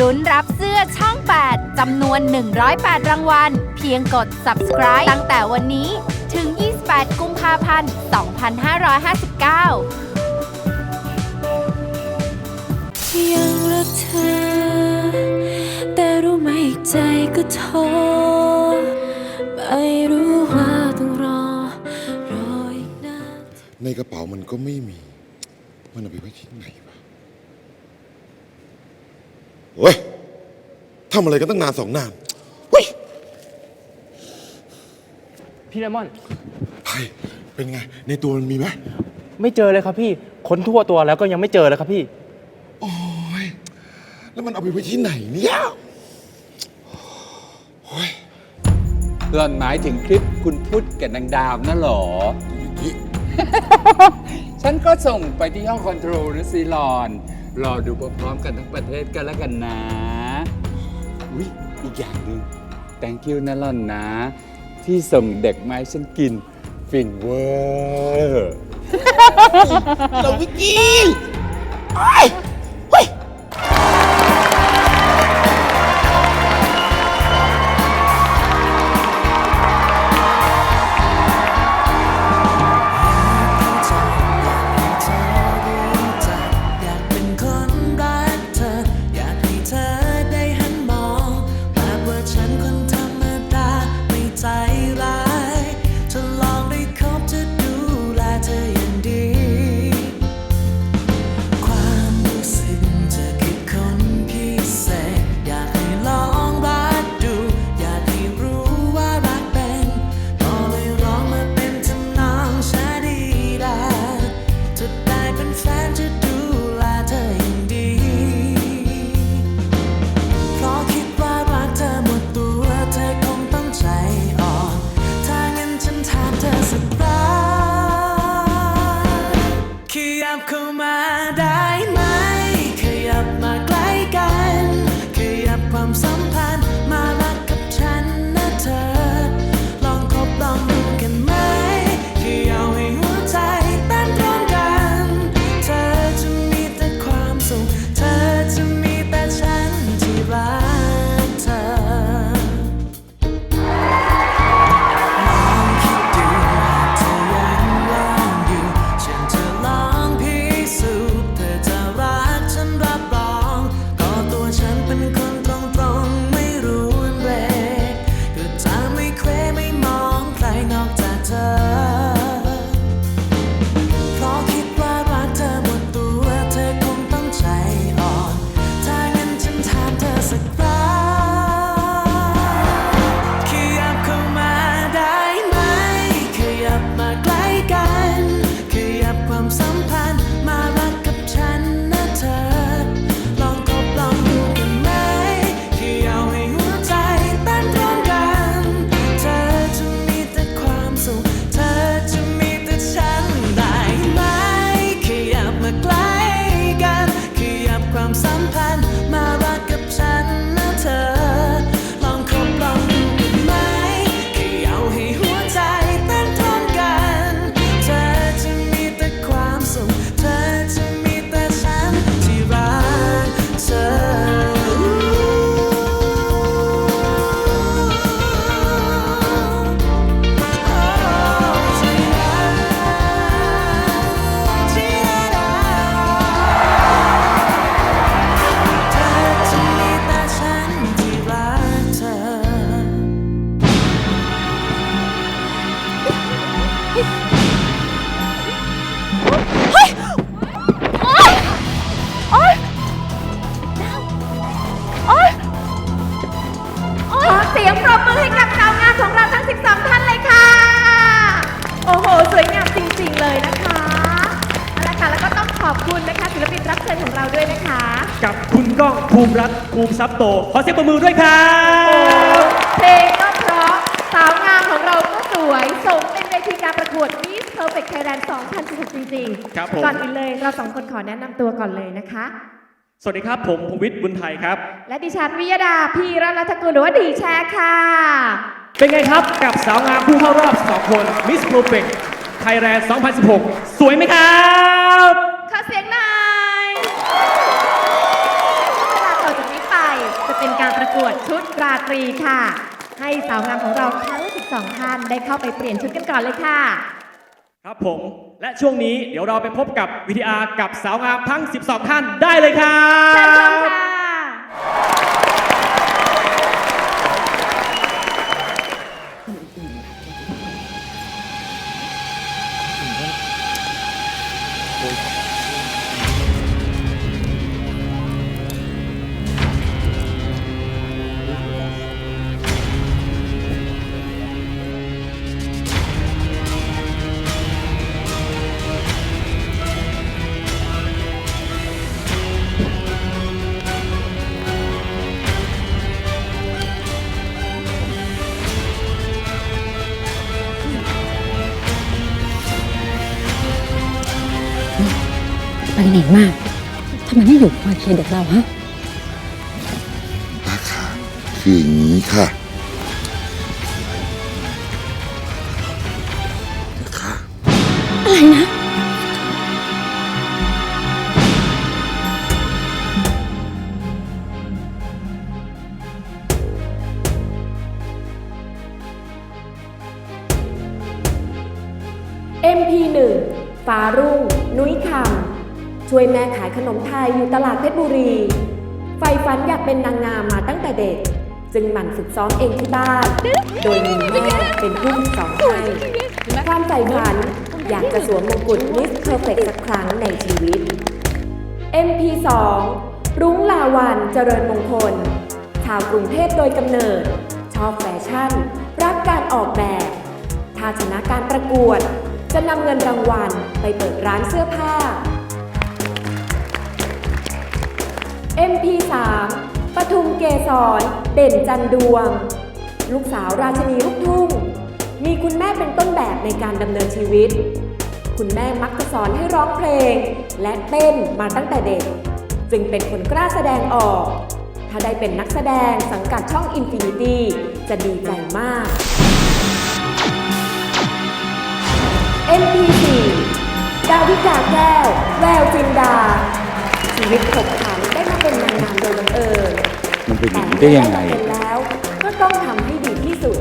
ลุ้นรับเสื้อช่อง 8 จำนวน 108 รางวัล เพียงกด subscribe ตั้งแต่วันนี้ถึง 28 กุมภาพันธ์ 2559ยังรักเธอ แต่รู้ไหมอีกใจก็ท้อไม่รู้ว่าต้องรอ รออีกนาน ในกระเป๋ามันก็ไม่มี มันเอาไปไว้ที่ไหนวะ เฮ้ยทำอะไรกันตั้งนานสองนานเฮ้ยพี่เลมอนไพ่เป็นไง ในตัวมันมีไหมไม่เจอเลยครับพี่ ค้นทั่วตัวแล้วก็ยังไม่เจอเลยครับพี่ โอ้ยแล้วมันเอาไปไว้ที่ไหนเนี่ยโอ้ยหล่อนหมายถึงคลิปคุณพุทธกับนางดาวนั่นหรอนี่ฉันก็ส่งไปที่ห้องคอนโทรลนะสิหลอน รอดูพร้อมๆกันทั้งประเทศกันแล้วกันนะอุ๊ยอีกอย่างหนึ่ง thank you นะหล่อนนะ ที่ส่งเด็กมาให้ฉันกิน ฟินเวอร์ เราวิกกี้ ค ทรัพย์โต ขอเสียงปรบมือด้วยครับเพลงก็เพราะสาวงามของเราก็สวยสมเป็นเวทีการประกวด Miss Perfect Thailand 2016 จริงๆครับผมก่อนอื่นเลยเราสองคนขอแนะนำตัวก่อนเลยนะคะ สวัสดีครับ ผมภูวิทย์บุญไทยครับ และดิฉันวิยดาพีรัตนรัตกุลหรือว่าดีแชร์ค่ะ เป็นไงครับกับสาวงามผู้เข้ารอบ2คน Miss Perfect Thailand 2016 สวยไหมครับขอเสียงหน่อย ตรีค่ะ ให้สาวงามของเราทั้ง 12 ท่านได้เข้าไปเปลี่ยนชุดกันก่อนเลยค่ะ ครับผมและช่วงนี้เดี๋ยวเราไปพบกับวิทยากับสาวงามทั้ง 12 ท่านได้เลยครับ ไปไหนมาทำไมไม่อยู่คอยเคลียร์เด็กเราฮะป้าค่ะคืออย่างนี้ค่ะค่ะอะไรนะ MP1 ฟ้ารุ่ง นุ้ยคำ ช่วยแม่ขายขนมไทยอยู่ตลาดเพชรบุรีไฟฝันอยากเป็นนางงามมาตั้งแต่เด็ก จึงหมั่นฝึกซ้อมเองที่บ้าน โดยมีแม่เป็นผู้ฝึกสอนให้ความใฝ่ฝันอยากจะสวมมงกุฎมิสเพอร์เฟกสักครั้งในชีวิต MP2 รุ้งลาวันเจริญมงคล ชาวกรุงเทพโดยกำเนิด ชอบแฟชั่น รักการออกแบบ ถ้าชนะการประกวด จะนำเงินรางวัลไปเปิดร้านเสื้อผ้า MP3 ปทุมเกษรเด่นจันดวง ลูกสาวราชินีลูกทุ่ง มีคุณแม่เป็นต้นแบบในการดำเนินชีวิต คุณแม่มักจะสอนให้ร้องเพลง และเต้นมาตั้งแต่เด็ก จึงเป็นคนกล้าแสดงออก ถ้าได้เป็นนักแสดงสังกัดช่อง Infinity จะดีใจมาก MP4 ดาวิกาแก้ว แววจินดา ชีวิตขบ ขันได้มาเป็นนางงามโดยบังเอิญมันเป็นอย่างนี้ได้ยังไง แต่เมื่อด้มาเป็นแล้วก็ต้องทำให้ดีที่สุด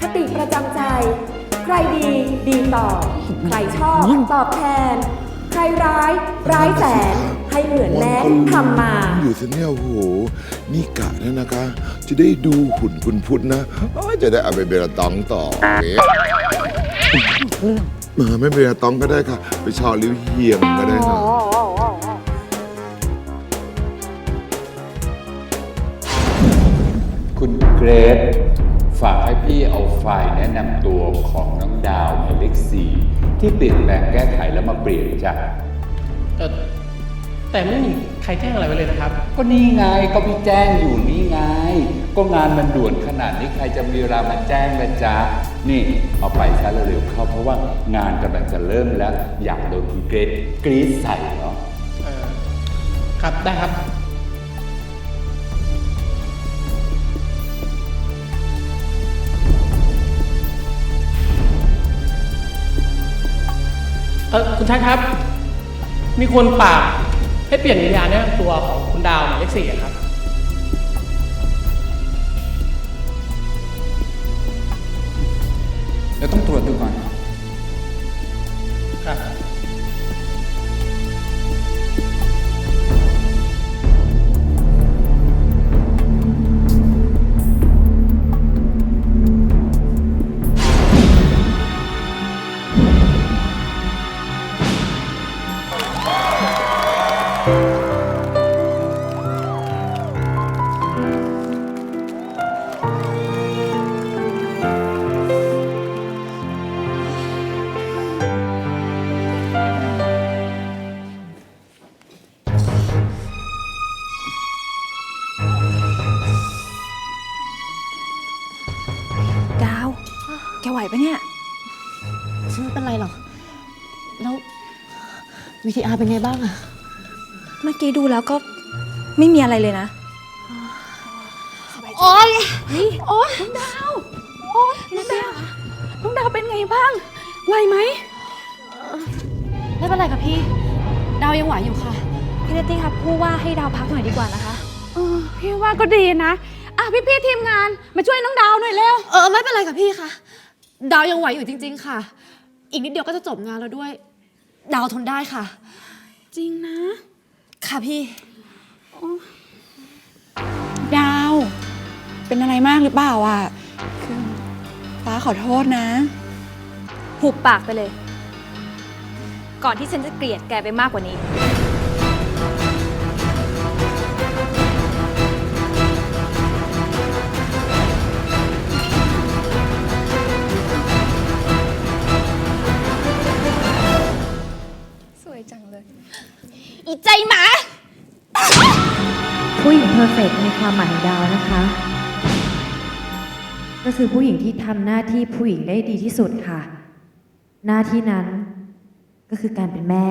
คติประจำใจ ใครดีดีตอบ ใครชอบตอบแทน ใครร้ายร้ายแสนให้เหมือนแม้ทำมา อยู่สิเนี่ยโอ้โห นี่กะแล้วนะคะ จะได้ดูหุ่นคุณพุทธนะโอ้ยจะได้เอาไปเบรตองต่อเอ๊ะเออไม่เบรตองก็ได้ค่ะ ไปชอลิ้วเฮียงก็ได้ค่ะ คุณเกรซฝากให้พี่เอาไฟล์แนะนำตัวของน้องดาวหมายเลขสี่ที่เปลี่ยนแปลงแก้ไขแล้วมาเปลี่ยนจ้ะเออแต่ไม่มีใครแจ้งอะไรไว้เลยนะครับ ก็นี่ไงก็พี่แจ้งอยู่นี่ไง ก็งานมันด่วนขนาดนี้ใครจะมีเวลามาแจ้งละจ๊ะนี่เอาไปซะเร็วๆเข้าเพราะว่างานกำลังจะเริ่มแล้ว อยากโดนคุณเกรซกรี๊ดใส่เนาะเออครับได้ครับ ออคุณชัดครับ มีคนฝากให้เปลี่ยนวิญญาณเนี่ยตัวของคุณดาวหมายเลขสี่อะครับ เดี๋ยวต้องตรวจดูก่อน ครับ วิทีอาร์เป็นไงบ้างอะเมื่อกี้ดูแล้วก็ไม่มีอะไรเลยนะ โอ๊ยโอ๊ยน้องดาวโอ๊ยน้องดาวน้องดาวเป็นไงบ้างไหวไหมไม่เป็นไรค่ะพี่ ดาวยังไหวอยู่ค่ะ พี่เนตตี้ครับพูดว่าให้ดาวพักหน่อยดีกว่านะคะ เออพี่ว่าก็ดีนะพี่ๆทีมงานมาช่วยน้องดาวหน่อยเร็ว เออไม่เป็นไรค่ะพี่ค่ะ ดาวยังไหวอยู่จริง ๆ ค่ะ อีกนิดเดียวก็จะจบงานแล้วด้วย ดาวทนได้ค่ะ จริงนะ ค่ะพี่ ดาว เป็นอะไรมากหรือเปล่าอะ คือฟ้าขอโทษนะ หุบปากไปเลย ก่อนที่ฉันจะเกลียดแกไปมากกว่านี้ อีใจหมา ผู้หญิงเพอร์เฟกในความหมายของดาวนะคะ ก็คือผู้หญิงที่ทำหน้าที่ผู้หญิงได้ดีที่สุดค่ะ หน้าที่นั้นก็คือการเป็นแม่